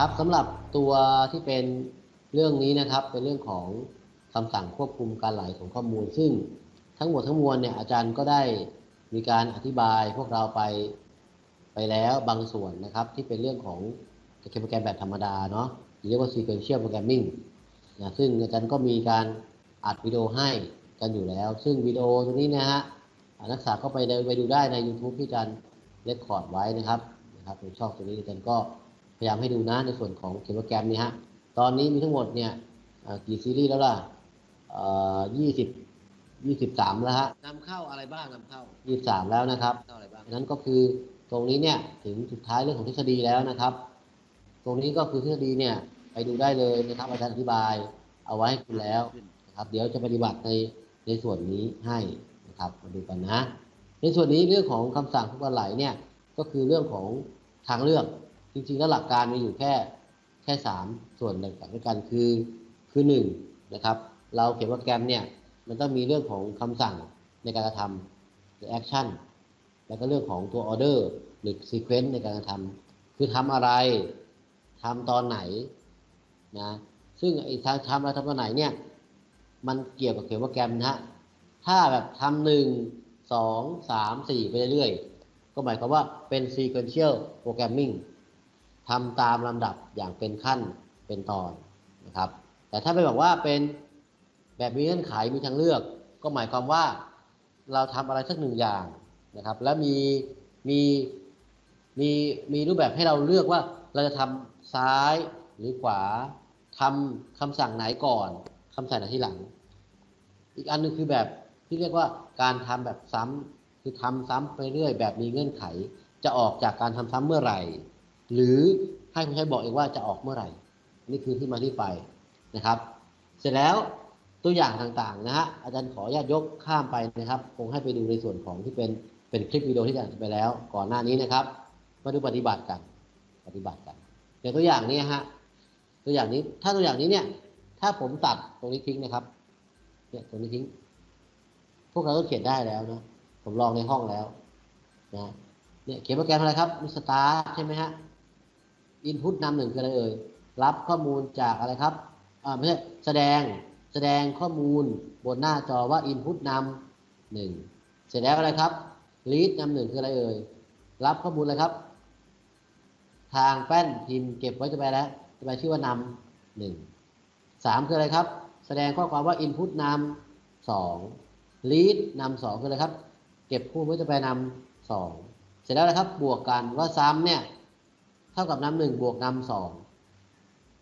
ครับสำหรับตัวที่เป็นเรื่องนี้นะครับ เป็นเรื่องของคำสั่งควบคุมการไหลของข้อมูล ซึ่งทั้งหมดทั้งมวลเนี่ยอาจารย์ก็ได้มีการอธิบายพวกเราไปไปแล้วบางส่วนนะครับ ที่เป็นเรื่องของโปรแกรมแบบธรรมดาเนาะเรียกว่า sequential programming นะซึ่งอาจารย์ก็มีการอัดวิดีโอให้กันอยู่แล้ว ซึ่งวิดีโอตัวนี้นะฮะนักศึกษาก็ไปไปดูได้ใน YouTube ที่อาจารย์เรคคอร์ดไว้นะครับนะครับในช่องตัวนี้อาจารย์ก็ พยายามให้ดูนะในส่วนของเขียนโปรแกรมนี้ฮะ ตอนนี้มีทั้งหมดเนี่ยอ่ากี่ซีรีส์แล้วล่ะยี่สิบยี่สิบสามแล้วฮะนำเข้าอะไรบ้างนำเข้ายี่สิบสามแล้วนะครับเข้าอะไรบ้างนั้นก็คือตรงนี้เนี่ยถึงสุดท้ายเรื่องของทฤษฎีแล้วนะครับ ตรงนี้ก็คือทฤษฎีเนี่ยไปดูได้เลยนะครับอาจารย์อธิบายเอาไว้ให้คุณแล้วนะครับเดี๋ยวจะปฏิบัติในในส่วนนี้ให้นะครับมาดูกันนะ ในส่วนนี้เรื่องของคำสั่งทุกวันไหลเนี่ยก็คือเรื่องของทางเลือก จริงๆแล้วหลักการมีอยู่แค่แค่สามส่วนหนึ่งด้วยกันคือคือหนึ่งนะครับเราเขียนโปรแกรมเนี่ยมันต้องมีเรื่องของคำสั่งในการกระทำหรือ action แล้วก็เรื่องของตัว order หรือ sequence ในการกระทำคือทำอะไรทำตอนไหนนะซึ่งไอ้ทางทำอะไรทำตอนไหนเนี่ยมันเกี่ยวกับเขียนโปรแกรมนะฮะถ้าแบบทำหนึ่งสองสามสี่ไปเรื่อยๆก็หมายความว่าเป็น sequential programming ทำตามลำดับอย่างเป็นขั้นเป็นตอนนะครับ แต่ถ้าไปบอกว่าเป็นแบบมีเงื่อนไขมีทางเลือก ก็หมายความว่าเราทำอะไรสักหนึ่งอย่างนะครับ แล้วมีมีมีมีรูปแบบให้เราเลือกว่าเราจะทำซ้ายหรือขวาทำคำสั่งไหนก่อนคำสั่งไหนที่หลัง อีกอันหนึงคือแบบที่เรียกว่าการทำแบบซ้ำคือทำซ้ำไปเรื่อยแบบมีเงื่อนไข จะออกจากการทำซ้ำเมื่อไหร่ หรือให้ผู้ใช้บอกเองว่าจะออกเมื่อไหร่ นี่คือที่มาที่ไปนะครับ เสร็จแล้วตัวอย่างต่างๆนะฮะอาจารย์ขออนุญาตยกข้ามไปนะครับ คงให้ไปดูในส่วนของที่เป็นเป็นคลิปวิดีโอที่อาจารย์ไปแล้ว ก่อนหน้านี้นะครับ มาดูปฏิบัติกันปฏิบัติกันอย่างตัวอย่างนี้ฮะตัวอย่างนี้ถ้าตัวอย่างนี้เนี่ย ถ้าผมตัดตรงนี้ทิ้งนะครับเนี่ยตรงนี้ทิ้ง พวกเราก็เขียนได้แล้วนะผมลองในห้องแล้วนะเนี่ยเขียนโปรแกรมอะไรครับมีสตาร์ใช่ไหมฮะ อินพุตนำหนึ่งคืออะไรเอ่ยรับข้อมูลจากอะไรครับอ่าไม่ใช่แสดงแสดงข้อมูลบนหน้าจอว่าอินพุตนำหนึ่งเสร็จแล้วอะไรครับรีดนำหนึ่งคืออะไรเอ่ยรับข้อมูลอะไรครับ ทางแป้นพิมพ์เก็บไว้จะไปแล้วจะไปชื่อว่านำหนึ่งสามคืออะไรครับ แสดงข้อความว่า input นำสอง read นำสองคืออะไรครับ เก็บคู่ไว้จะไปนำสองเสร็จแล้วนะครับบวกกันว่าซ้ำเนี่ย เท่ากับนำหนึ่งบวกนำสอง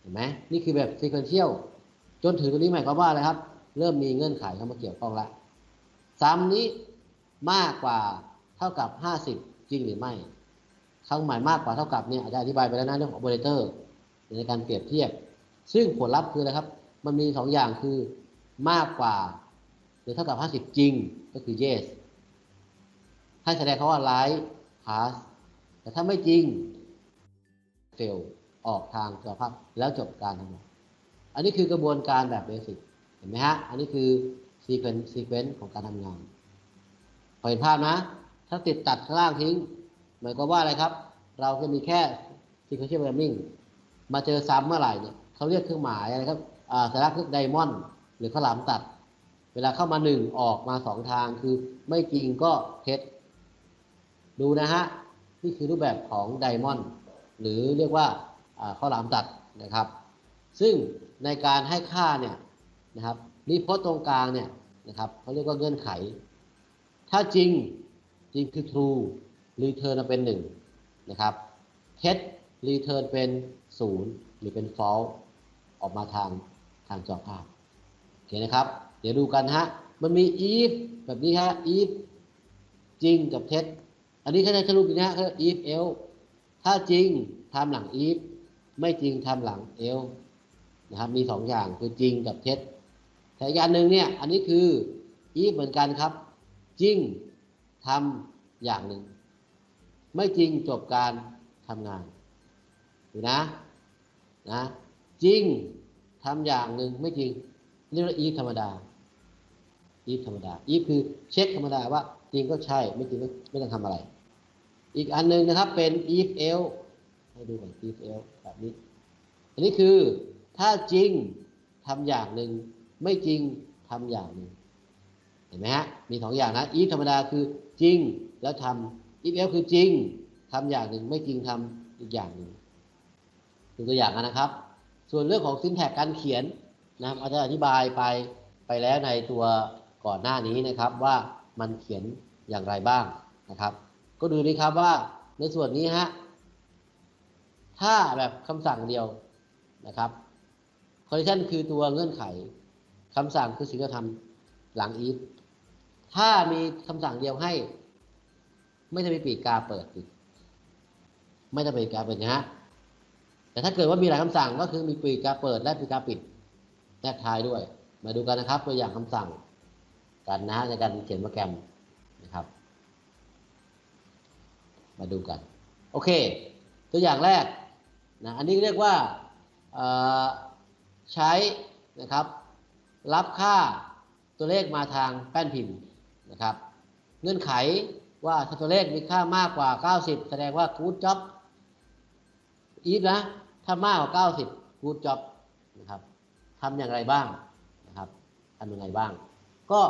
เห็นไหมนี่คือแบบ sequential จนถึงตรงนี้หมายความว่าอะไรครับ เริ่มมีเงื่อนไขเข้ามาเกี่ยวข้องละซ้ำนี้มากกว่าเท่ากับ50จริงหรือไม่เครื่องหมายมากกว่าเท่ากับเนี่ยอาจจะอธิบายไปแล้วนะเรื่องของ operator ในการเปรียบเทียบ ซึ่งผลลัพธ์คืออะไรครับ มันมีสองอย่างคือมากกว่า หรือเท่ากับ50จริงก็คือ yes ให้แสดงเขาว่า right pass แต่ถ้าไม่จริง fail ออกทางสภาพแล้วจบการทำงานอันนี้คือกระบวนการแบบเบสิกเห็นไหมฮะ อันนี้คือ sequence sequence ของการทำงานพอเห็นภาพนะ ถ้าติดตัดข้างล่างทิ้ง หมายความว่าอะไรครับ เราจะมีแค่ sequential programming มาเจอซ้ำเมื่อไหร่เนี่ยเขาเรียกเครื่องหมายอะไรครับอ่าสัญลักษณ์คือไดมอนด์หรือข้าวหลามตัด เวลาเข้ามาหนึ่งออกมาสองทางคือไม่จริงก็เท็จ ดูนะฮะ นี่คือรูปแบบของไดมอนด์ หรือเรียกว่าข้าวหลามตัดนะครับ ซึ่งในการให้ค่าเนี่ยนะครับนี่โพสตรงกลางเนี่ยนะครับเขาเรียกว่าเงื่อนไข ถ้าจริงจริงคือ true return เป็นหนึ่งนะครับเท็จ return เป็นศูนย์หรือเป็น false ออกมาทางทางจอภาพโอเคนะครับ เดี๋ยวดูกันฮะมันมี if แบบนี้ฮะ if จริงกับเท็จ อันนี้แค่ในสรุปนะฮะคือ if else ถ้าจริงทำหลัง if ไม่จริงทำหลัง else นะครับ มีสองอย่างคือจริงกับเท็จแต่อีกอย่างหนึ่งเนี่ย อันนี้คือ if เหมือนกันครับ จริงทำอย่างหนึ่ง ไม่จริงจบการทำงานดูนะนะ จริงทำอย่างหนึ่งไม่จริงเรียกว่า if ธรรมดา if ธรรมดา if คือเช็คธรรมดาว่า จริงก็ใช่ ไม่จริงก็ไม่ต้องทำอะไร อีกอันหนึ่งนะครับเป็น if else ให้ดูก่อน if else แบบนี้ อันนี้คือถ้าจริงทำอย่างหนึ่งไม่จริงทำอย่างหนึ่งเห็นไหมฮะมีสองอย่างนะ if ธรรมดาคือจริงแล้วทำ if else คือจริงทำอย่างหนึ่งไม่จริงทำอีกอย่างหนึ่งดูตัวอย่างนะครับ ส่วนเรื่องของ syntax การเขียนนะครับอาจารย์อธิบายไปไปแล้วในตัวก่อนหน้านี้นะครับว่ามันเขียนอย่างไรบ้างนะครับ ก็ดูนี่ครับว่าในส่วนนี้ฮะถ้าแบบคำสั่งเดียวนะครับ condition คือตัวเงื่อนไขคำสั่งคือสิ่งที่เราทำหลัง if ถ้ามีคำสั่งเดียวให้ ไม่จะมีปีกกาเปิดปิดไม่จะปีกกาเปิดนะฮะแต่ถ้าเกิดว่ามีหลายคำสั่งก็คือมีปีกกาเปิดและปีกกาปิดแนบท้ายด้วย มาดูกันนะครับตัวอย่างคำสั่งกันนะฮะในการเขียนโปรแกรมนะครับ มาดูกัน โอเค ตัวอย่างแรกนะอันนี้เรียกว่าใช้นะครับ รับค่าตัวเลขมาทางแป้นพิมพ์นะครับ เงื่อนไขว่าถ้าตัวเลขมีค่ามากกว่า 90 แสดงว่า good job if นะ ถ้ามากกว่า 90 good job นะครับทำอย่างไรบ้างนะครับทำยังไงบ้าง ก็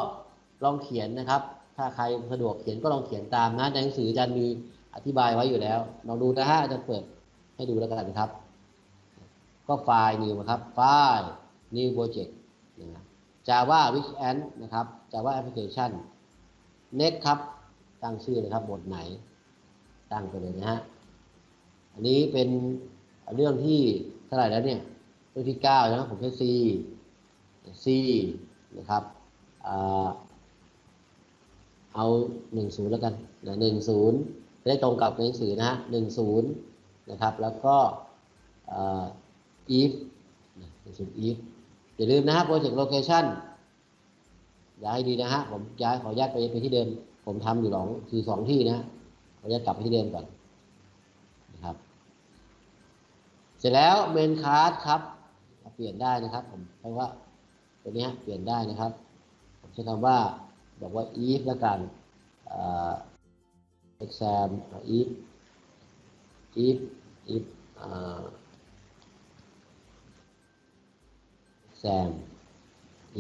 ลองเขียนนะครับ ถ้าใครสะดวกเขียนก็ลองเขียนตามนะในหนังสืออาจารย์มี อธิบายไว้อยู่แล้วลองดูนะฮะอาจารย์เปิดให้ดูแล้วกันครับ ก็ไฟล์ new นะครับ ไฟล์ new project นะ Java Weekend นะครับ Java Application next ครับ ตั้งชื่อนะครับบทไหน ตั้งไปเลยนะฮะ อันนี้เป็นเรื่องที่เท่าไหร่แล้วเนี่ย เรื่องที่9นะครับผมใช้ C C นะครับอ่าเอา 10 แล้วกันนะ10 จะได้ตรงกับหนังสือนะฮะ10นย์นะครับ แล้วก็อ่า if นะ10 if อย่าลืมนะฮะ project location ย้ายดีนะฮะผมย้ายขออนุญาตไปไปที่เดิม ผมทำอยู่หลองคือสองที่นะฮะขออนุญาตกลับไปที่เดิมก่อนนะครับ เสร็จแล้วเมนคาร์ดครับ เปลี่ยนได้นะครับ ผมเพราะว่าตัวนี้เปลี่ยนได้นะครับ ผมใช้คำว่าบอกว่า if แล้วกันอ exam if if if อ่า exam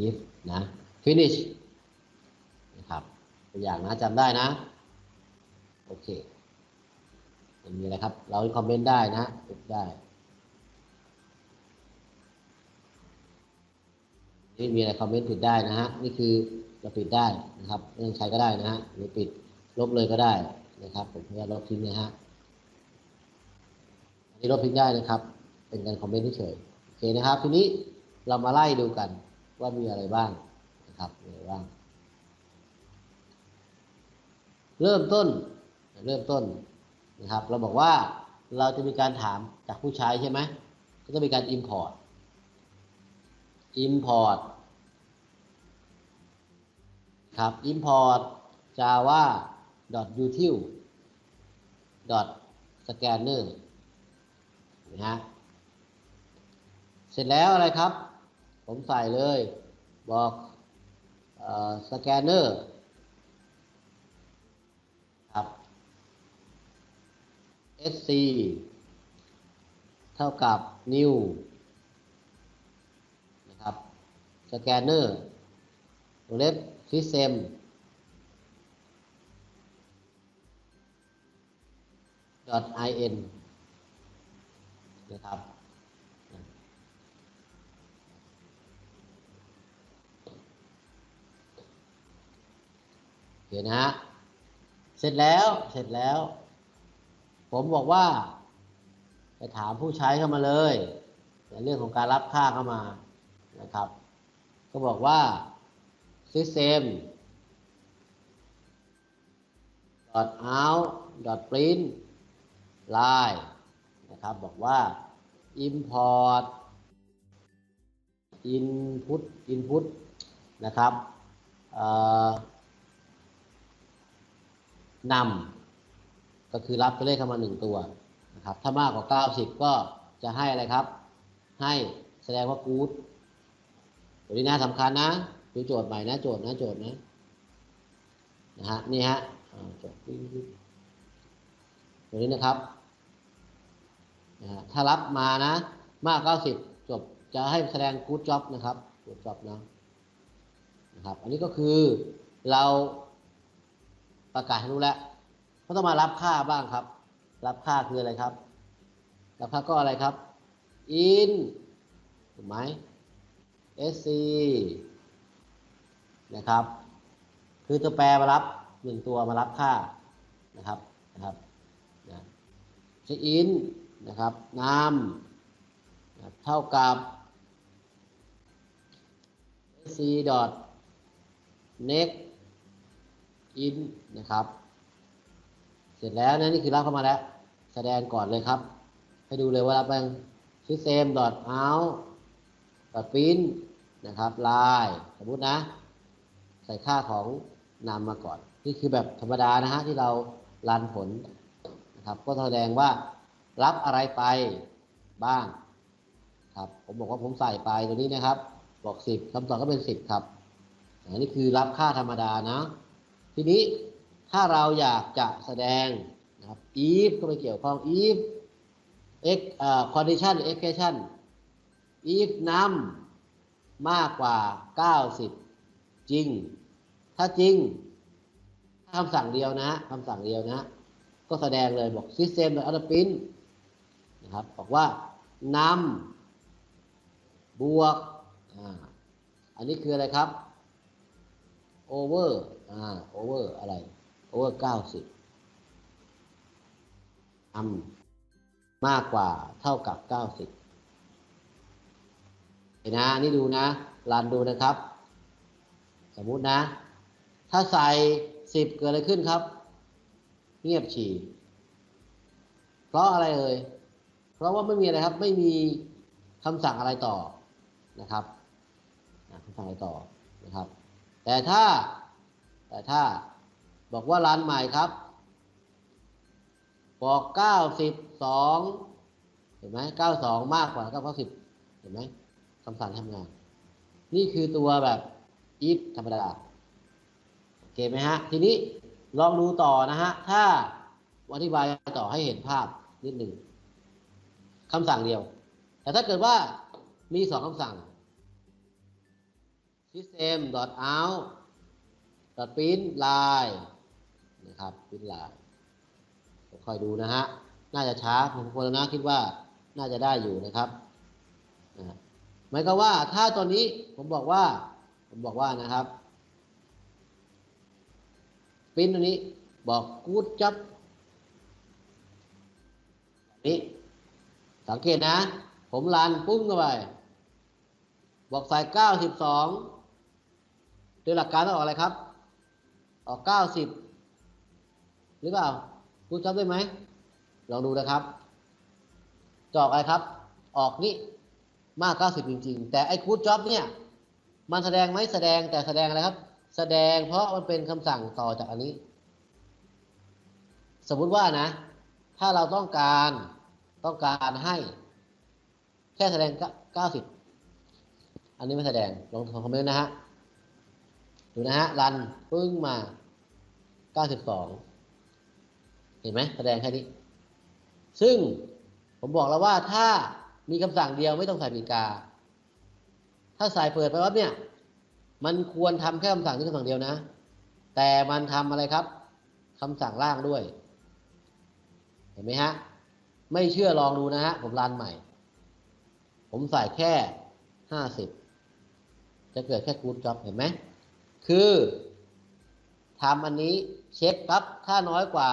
if นะ finish นะครับตัวอย่างนะจำได้นะ โอเคมันมีอะไรครับ เราคอมเมนต์ได้นะติดได้นี่มีอะไรคอมเมนต์ปิดได้นะฮะ นี่คือเราปิดได้นะครับไม่องใช้ก็ได้นะฮะหรือปิดลบเลยก็ได้ นะครับ ผมพยายามลบทิ้งนะฮะอันนี้ลบทิ้งได้นะครับ เป็นการคอมเมนต์เฉยโอเคนะครับ ทีนี้เรามาไล่ดูกันว่ามีอะไรบ้างนะครับมีอะไรบ้าง เริ่มต้นเริ่มต้นนะครับ เราบอกว่าเราจะมีการถามจากผู้ใช้ใช่ไหมก็จะมีการ import import ครับ import java util scanner นะฮะเสร็จแล้วอะไรครับ ผมใส่เลยบอกสแกนเนอร์ครับ sc เท่ากับ new นะครับสแกนเนอร์วเล็บ system in นะครับโอเคนะฮะ เสร็จแล้ว เสร็จแล้ว ผมบอกว่า ไปถามผู้ใช้เข้ามาเลยในเรื่องของการรับค่าเข้ามานะครับ ก็บอกว่า system dot out dot print line นะครับบอกว่า import input input นะครับนำก็คือรับตัวเลขเข้ามาหนึ่งตัวนะครับถ้ามากกว่า 90 ก็จะให้อะไรครับ ให้แสดงว่า good ตัวนี้นะสำคัญนะดูโจทย์ใหม่นะโจทย์นะโจทย์นะนะฮะนี่ฮะโจทย์ตัวนี้นะครับ ถ้ารับมานะ มาก90จบจะให้แสดง good job นะครับ good job นะนะครับ อันนี้ก็คือเราประกาศให้รู้แล้วก็ต้องมารับค่าบ้างครับ รับค่าคืออะไรครับ รับค่าก็อะไรครับ in ถูกไหม sc นะครับ คือตัวแปรมารับหนึ่งตัวมารับค่านะครับนะครับนะใช้ in นะครับนามนะเท่ากับ c dot next in นะครับ เสร็จแล้วนะนี่คือรับเข้ามาแล้ว แสดงก่อนเลยครับ ให้ดูเลยว่ารับเป็น system dot out dot print นะครับ line สมมุตินะ ใส่ค่าของนามมาก่อน นี่คือแบบธรรมดานะฮะที่เรารันผลนะครับ ก็แสดงว่า รับอะไรไปบ้างครับ ผมบอกว่าผมใส่ไปตัวนี้นะครับ บอกสิบคำตอบก็เป็นสิบครับอันนี้คือรับค่าธรรมดานะ ทีนี้ถ้าเราอยากจะแสดงนะครับ if ก็ไม่เกี่ยวข้อง if x เอ่อ condition expression if น้ำมากกว่า 90 จริง ถ้าจริงคำสั่งเดียวนะคำสั่งเดียวนะ ก็แสดงเลยบอก system โดย other print นะครับบอกว่านำบวกอ,อันนี้คืออะไรครับ over อ่า over อะไร over 90นำมากกว่าเท่ากับ90เห็นนะนี่ดูนะรันดูนะครับ สมมุตินะ ถ้าใส่สิบเกิดอะไรขึ้นครับ เงียบฉี่เพราะอะไรเอ่ย ราะว่าไม่มีอะไรครับ ไม่มีคำสั่งอะไรต่อนะครับคำสั่งอะไรต่อนะครับ แต่ถ้าแต่ถ้าบอกว่ารันใหม่ครับ บอกเก้าสิบสองเห็นไหมเก้าสองมากกว่าเก้าเก้าสิบเห็นไหมคำสั่งทำงาน นี่คือตัวแบบ if ธรรมดาโอเคไหมฮะ ทีนี้ลองดูต่อนะฮะ ถ้าอธิบายต่อให้เห็นภาพนิดหนึ่ง คำสั่งเดียว แต่ถ้าเกิดว่ามีสองคำสั่ง system out print line นะครับ print line คอยดูนะฮะ น่าจะช้าผมคนนะคิดว่าน่าจะได้อยู่นะครับนะหมายความว่าถ้าตัวนี้ผมบอกว่า ผมบอกว่านะครับปริ้นตัวนี้บอกกูดจับนี้ สังเกตนะ ผมรันปุ้งเข้าไป บอกใส่เก้าสิบสองโดยหลักการต้องออกอะไรครับ ออกเก้าสิบหรือเปล่ากูจับได้ไหม ลองดูนะครับจะออกอะไรครับ ออกนี่มาก90จริง ๆ แต่ไอ้คูดจ็อบเนี่ย มันแสดงไหมแสดงแต่แสดงอะไรครับ แสดงเพราะมันเป็นคำสั่งต่อจากอันนี้ สมมุติว่านะ ถ้าเราต้องการ ต้องการให้แค่แสดง90อันนี้ไม่แสดงลองคอมเมนต์นะฮะดูนะฮะรันปึ้งมา92เห็นไหมแสดงแค่นี้ ซึ่งผมบอกแล้วว่าถ้ามีคำสั่งเดียวไม่ต้องใส่ปีกา ถ้าใส่เปิดไปว่าเนี่ย มันควรทำแค่คำสั่งนี้คำสั่งเดียวนะ แต่มันทำอะไรครับคำสั่งล่างด้วย เห็นไหมฮะ ไม่เชื่อลองดูนะฮะ ผมรันใหม่ ผมใส่แค่ห้าสิบจะเกิดแค่คูณจ็อบเห็นไหม คือทำอันนี้เช็คปั๊บถ้าน้อยกว่า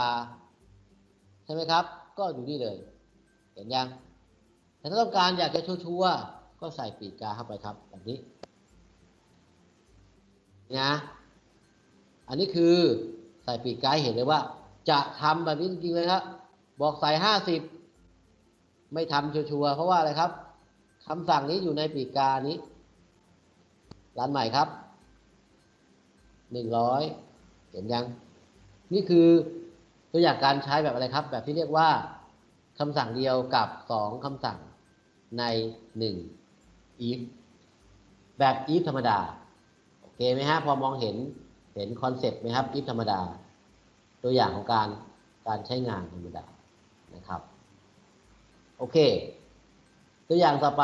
ใช่ไหมครับ ก็อยู่นี่เลย เห็นยัง แต่ถ้าต้องการอยากจะชัวร์ก็ใส่ปีกกาเข้าไปครับ แบบนี้นะ อันนี้คือใส่ปีกกาเห็นเลยว่า จะทำแบบนี้จริงๆเลยครับ บอกใส่ห้าสิบ ไม่ทำชัวร์ๆเพราะว่าอะไรครับคำสั่งนี้อยู่ในปีกกานี้ ร้านใหม่ครับหนึ่งร้อยเห็นยัง นี่คือตัวอย่างการใช้แบบอะไรครับ แบบที่เรียกว่าคำสั่งเดียวกับสองคำสั่งในหนึ่ง if แบบ if ธรรมดา โอเคไหมฮะ พอมองเห็นเห็นคอนเซปต์ไหมครับ if ธรรมดา ตัวอย่างของการการใช้งานธรรมดานะครับ โอเค ตัวอย่างต่อไป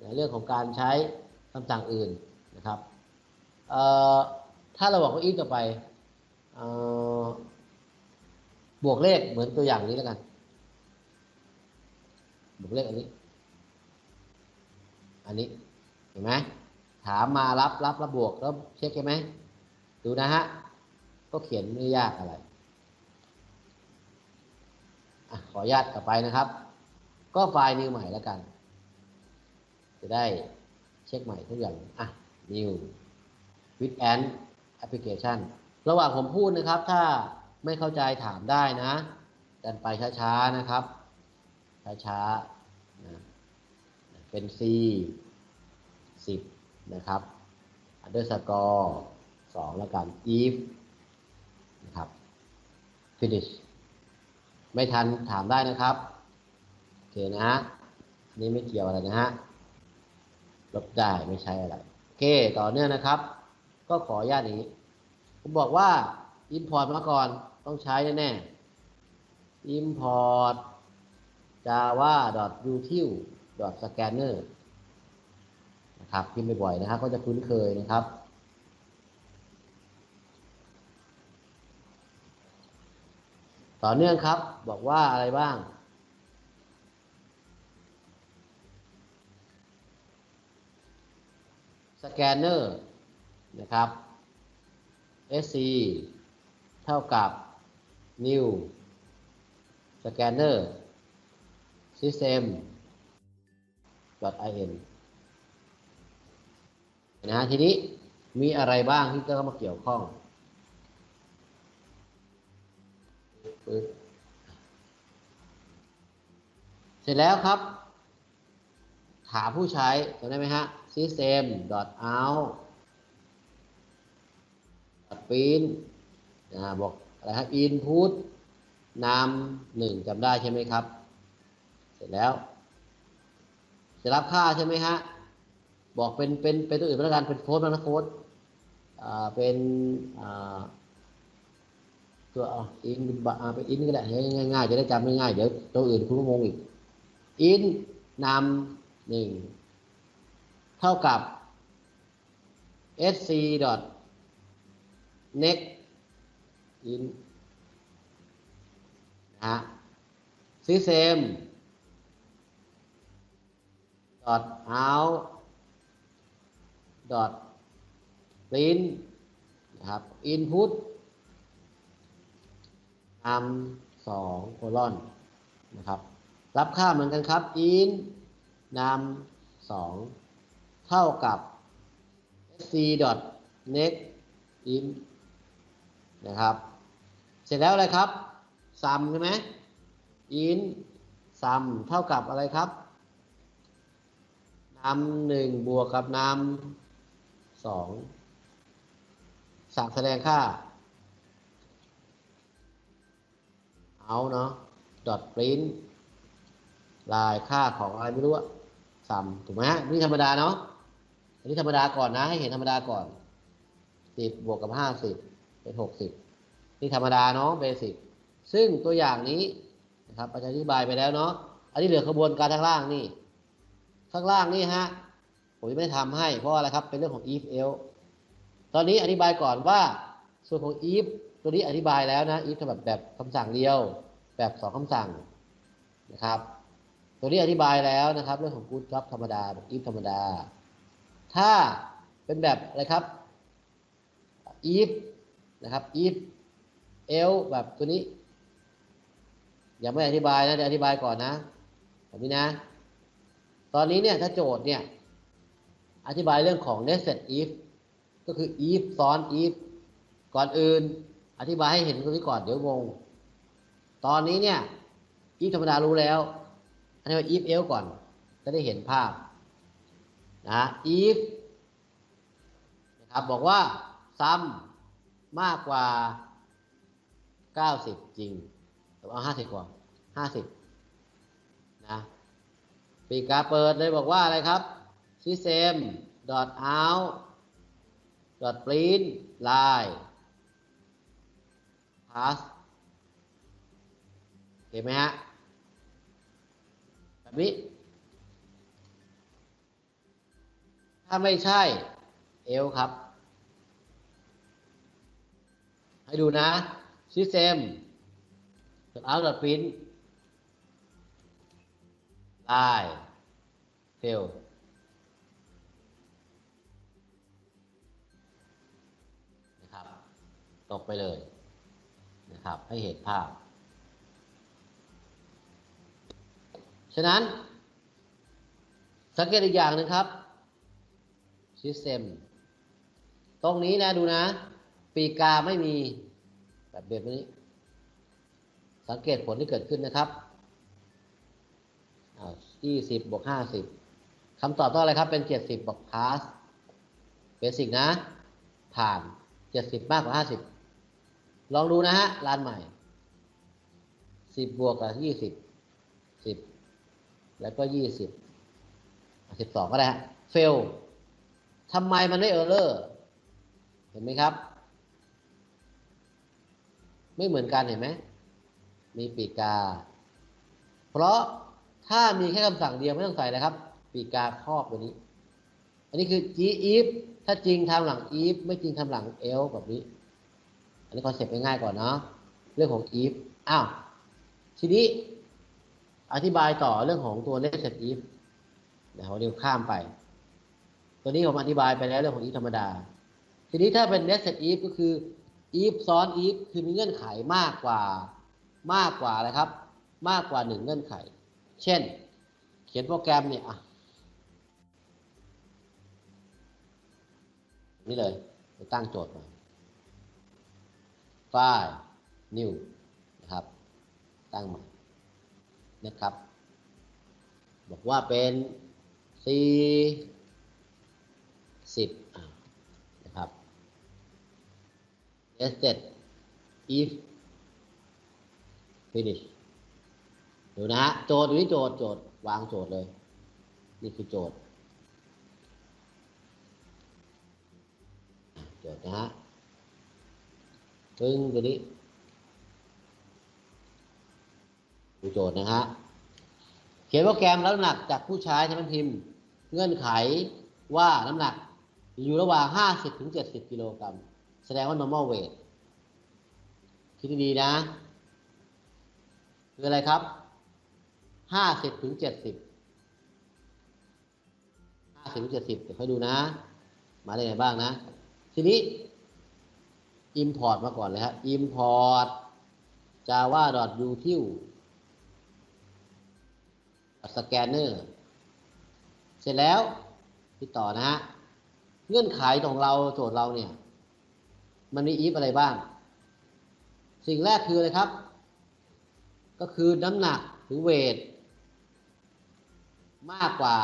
ในเรื่องของการใช้คำสั่งอื่นนะครับถ้าเราบอกว่า if ต่อไปออบวกเลขเหมือนตัวอย่างนี้แล้วกัน บวกเลขอันนี้ อันนี้เห็นไหมถามมารับรับรับบวกแล้วเช็คใช่ไหมดูนะฮะก็เขียนไม่ยากอะไรอะขออนุญาตกลับไปนะครับ ก็ไฟล์ new ใหม่แล้วกัน จะได้เช็คใหม่ทุกอย่าง อะ new with and application ระหว่างผมพูดนะครับ ถ้าไม่เข้าใจถามได้นะกันไปช้าๆนะครับ ช้าๆนะเป็น C 10 นะครับ underscore 2แล้วกัน if นะครับ finish ไม่ทันถามได้นะครับ เคนะฮะนนี้ไม่เกี่ยวอะไรนะฮะลบได้ไม่ใช่อะไร โอเค ต่อเนื่องนะครับ ก็ขออนุญาตนี้ ผมบอกว่า import มาก่อนต้องใช้แน่ๆ import java util scanner นะครับพิมพ์บ่อยๆนะครับก็จะคุ้นเคยนะครับ ต่อเนื่องครับ บอกว่าอะไรบ้าง แกนเนอร์นะครับ sc เท่ากับ new scanner system in นะทีนี้มีอะไรบ้างที่จะเข้ามาเกี่ยวข้อง เสร็จแล้วครับ ถามผู้ใช้จำได้ไหมฮะ system out print นะบอกอะไรครับ input นำหนึ่งจำได้ใช่ไหมครับ เสร็จแล้ว จะรับค่าใช่ไหมฮะ บอกเป็นเป็นเป็นตัวอื่นแล้วกันเป็นโค้ดนะโค้ดอ่าเป็นอ่าตัวอ่อินอ่าเป็นอินก็ได้ง่ายๆจะได้จำง่ายๆเดี๋ยวตัวอื่นคุณงงอีกอินนำหนึ่ง เท่ากับ sc dot next in นะฮะ system dot out dot print นะครับ input นำสองโคลอนนะครับ รับค่าเหมือนกันครับ in นำสอง เท่ากับ c. dot next in นะครับ เสร็จแล้วอะไรครับ sum ใช่ไหม in sum เท่ากับอะไรครับนำหนึ่งบวกกับนำสองสั่งแสดงค่า เอาเนาะ dot print ลายค่าของอะไรไม่รู้อะซัมถูกไหมฮะนี่ธรรมดาเนาะ นนี้ธรรมดาก่อนนะ ให้เห็นธรรมดาก่อนสิบบวกกับห้าสิบเป็นหกสิบนี่ธรรมดาเนาะเบสิกซึ่งตัวอย่างนี้นะครับอาจารย์อธิบายไปแล้วเนาะอันนี้เหลือขบวนการข้างล่างนี่ ข้างล่างนี่ฮะผมไม่ได้ทำให้เพราะอะไรครับเป็นเรื่องของ if else ตอนนี้อธิบายก่อนว่า ส่วนของ if ตัวนี้อธิบายแล้วนะ if แบบแบบคำสั่งเดียว แบบสองคำสั่งนะครับ ตัวนี้อธิบายแล้วนะครับ เรื่องของ good job ธรรมดา if ธรรมดา ถ้าเป็นแบบอะไรครับ if นะครับ if else แบบตัวนี้ยังไม่อธิบายนะจะอธิบายก่อนนะแบบนี้นะ ตอนนี้เนี่ยถ้าโจทย์เนี่ย อธิบายเรื่องของ nested if ก็คือ if ซ้อน if ก่อนอื่น อธิบายให้เห็นตรงนี้ก่อนเดี๋ยวงง ตอนนี้เนี่ย if ธรรมดารู้แล้วอธิบาย if else ก่อน จะได้เห็นภาพ นะ if นะครับบอกว่า sum มากกว่า 90 จริงเอา 50 ก่อน 50 นะปีกาเปิดเลยบอกว่าอะไรครับ system dot out dot print line pass เห็นไหมฮะแบบนี้ ถ้าไม่ใช่ เอลครับ ให้ดูนะ system เอาดอทพินไลเฟลนะครับ ตกไปเลยนะครับ ให้เห็นภาพ ฉะนั้น สังเกตอีกอย่างหนึงครับ System ตรงนี้นะดูนะ ปีกาไม่มีแบบแบบนี้ สังเกตผลที่เกิดขึ้นนะครับยี่สิบบวกห้าสิบคำตอบต้องอะไรครับ เป็นเจ็ดสิบบวกพาสเบสิกนะ ผ่านเจ็ดสิบมากกว่าห้าสิบลองดูนะฮะร้านใหม่สิบบวกกับยี่สิบสิบแล้วก็ยี่สิบสิบสองก็ได้ฮะเฟล ทำไมมันไม่เออร์เลอร์ เห็นไหมครับ ไม่เหมือนกันเห็นไหม มีปีกา เพราะถ้ามีแค่คำสั่งเดียวไม่ต้องใส่นะครับ ปีกาครอบตัวนี้ อันนี้คือ g if ถ้าจริงทำหลัง if ไม่จริงทำหลัง else แบบนี้ อันนี้คอนเซ็ปต์ง่ายๆก่อนเนาะ เรื่องของ if อ้าว ทีนี้อธิบายต่อเรื่องของตัว nested if เดี๋ยวเดี๋ยวข้ามไป ตัวนี้ผมอธิบายไปแล้วเรื่องของ if ธรรมดา ทีนี้ถ้าเป็น nested if ก็คือ if ซ้อน if คือมีเงื่อนไขมากกว่ามากกว่าอะไรครับ มากกว่าหนึ่งเงื่อนไข เช่น เขียนโปรแกรมเนี่ยนี่เลยไปตั้งโจทย์มาไฟล์ new นะครับ ตั้งใหม่นะครับ บอกว่าเป็น c 10อะนะครับ nested if finish ดูนะฮะโจทย์อยู่ที่โจทย์โจทย์วางโจทย์เลย นี่คือโจทย์โจทย์นะฮะปึ้งตัวนี้ดูโจทย์นะฮะเขียนโปรแกรมรับน้ำหนักจากผู้ใช้ใช้มันพิมพ์ เงื่อนไขว่าน้ำหนัก อยู่ระหว่าง 50ถึง70 กิโลกรัม แสดงว่า normal weight คิดดีๆนะ คืออะไรครับห้าสิบถึงเจ็ดสิบห้าสิบถึงเจ็ดสิบเดี๋ยวค่อยดูนะ มาได้ไงบ้างนะ ทีนี้ import มาก่อนเลยครับ import java.util scanner เสร็จแล้ว ที่ต่อนะฮะ เงื่อนไขของเราโจทย์เราเนี่ย มันมี if อะไรบ้าง สิ่งแรกคืออะไรครับ ก็คือน้ำหนักหรือเวท มากกว่า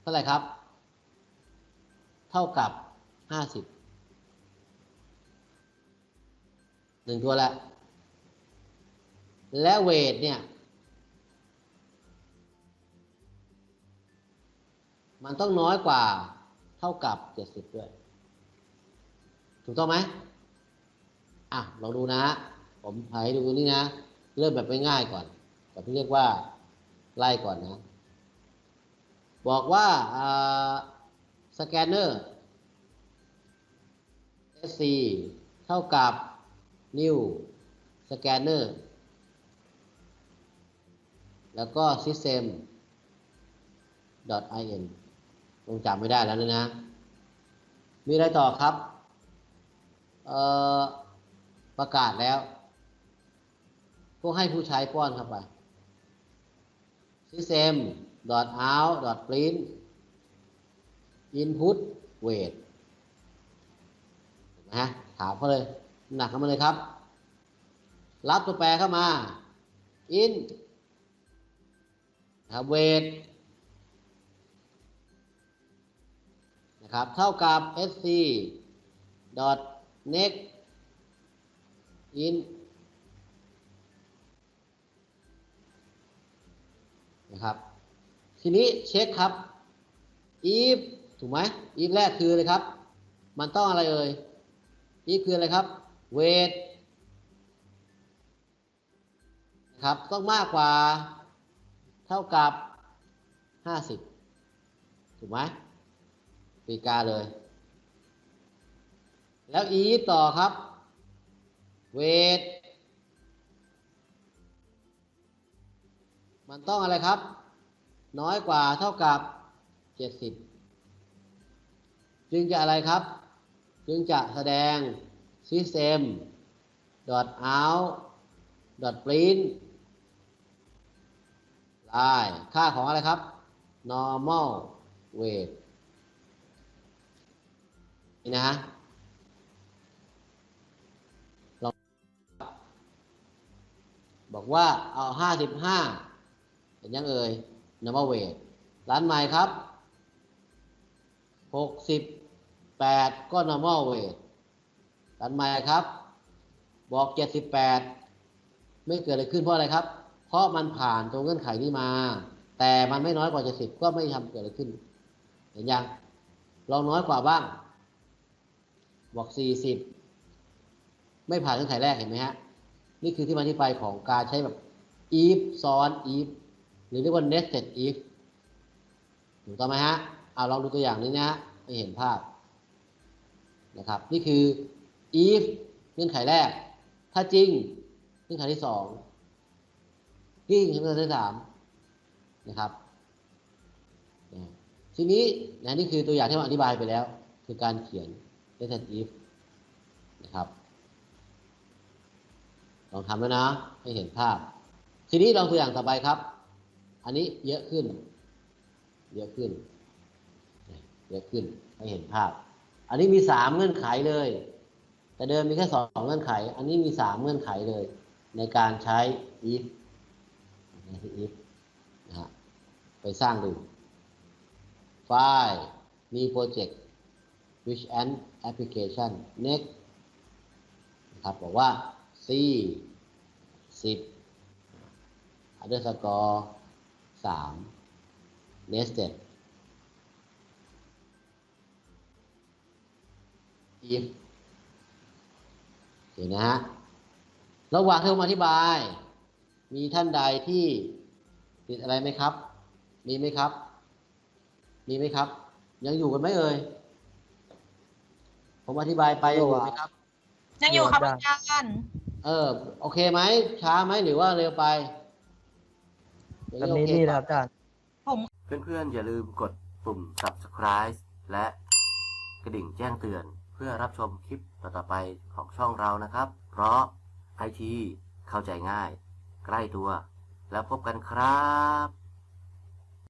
เท่าไหร่ครับ เท่ากับห้าสิบหนึ่งตัวละ และเวทเนี่ย มันต้องน้อยกว่า ท่ากับเจ็ดสิบด้วย ถูกต้องไหมอะลองดูนะ ผมให้ดูนี่นะ เริ่มแบบง่ายๆก่อนแบบที่เรียกว่าไล่ก่อนนะ บอกว่าสแกนเนอร์ SC เท่ากับ new scanner แล้วก็ system.in in ลงจำไม่ได้แล้วนะนะ มีอะไรต่อครับประกาศแล้วก็ให้ผู้ใช้ป้อนเข้าไป system out print input weight นะฮะถามเขาเลย หนักเข้ามาเลยครับ รับตัวแปรเข้ามา in นะครับ weight นะครับ เท่ากับ sc dot next in นะครับ ทีนี้เช็คครับ if ถูกไหม if แรกคืออะไรครับ มันต้องอะไรเอ่ย if คืออะไรครับ weight นะครับต้องมากกว่าเท่ากับ 50 ถูกไหม ปีกาเลย แล้ว if ต่อครับ weight มันต้องอะไรครับ น้อยกว่าเท่ากับ70จึงจะอะไรครับ จึงจะแสดง system dot out dot print ลายค่าของอะไรครับ normal weight นี่นะฮะลองบอกว่าเอา55เห็นยังเอ่ย normal weight ร้านใหม่ครับ68ก็ normal weight ร้านใหม่ครับ บอก78ไม่เกิดอะไรขึ้นเพราะอะไรครับ เพราะมันผ่านตรงเงื่อนไขนี้มา แต่มันไม่น้อยกว่า70ก็ไม่ทำเกิดอะไรขึ้น เห็นยัง ลองน้อยกว่าบ้าง บอก40ไม่ผ่านเงื่อนไขแรกเห็นไหมฮะ นี่คือที่มาที่ไปของการใช้แบบ if ซ้อน if หรือเรียกว่า nested if ถูกต้องไหมฮะเอาลองดูตัวอย่างนี้นะฮะให้เห็นภาพนะครับ นี่คือ if เงื่อนไขแรก ถ้าจริง เงื่อนไขที่สองจริงเงื่อนไขที่สามนะครับทีนี้นะนี่คือตัวอย่างที่ผมอธิบายไปแล้ว คือการเขียน nested if นะครับลองทำแล้วนะ ให้เห็นภาพ ทีนี้ลองตัวอย่างต่อไปครับ อันนี้เยอะขึ้น เยอะขึ้น เยอะขึ้นให้เห็นภาพ อันนี้มีสามเงื่อนไขเลย แต่เดิมมีแค่สองเงื่อนไข อันนี้มีสามเงื่อนไขเลย ในการใช้ if ในที่ if นะฮะไปสร้างดูไฟล์มีโปรเจกต์ which and application next นะครับบอกว่า c 10 underscore 3 nested if เห็นนะฮะ ระหว่างที่ผมอธิบาย มีท่านใดที่ติดอะไรไหมครับ มีไหมครับ มีไหมครับ ยังอยู่กันไหมเอ่ย ผมอธิบายไปยังอยู่ไหมครับ ยังอยู่ครับอาจารย์ เออ โอเคไหม ช้าไหมหรือว่าเร็วไปอย่างตอนโอนี้เคดีปะแล้วอาจารย์เพื่อนๆ อย่าลืมกดปุ่ม subscribe และกระดิ่งแจ้งเตือน เพื่อรับชมคลิปต่อๆไปของช่องเรานะครับ เพราะไอทีเข้าใจง่าย ใกล้ตัว แล้วพบกันครับ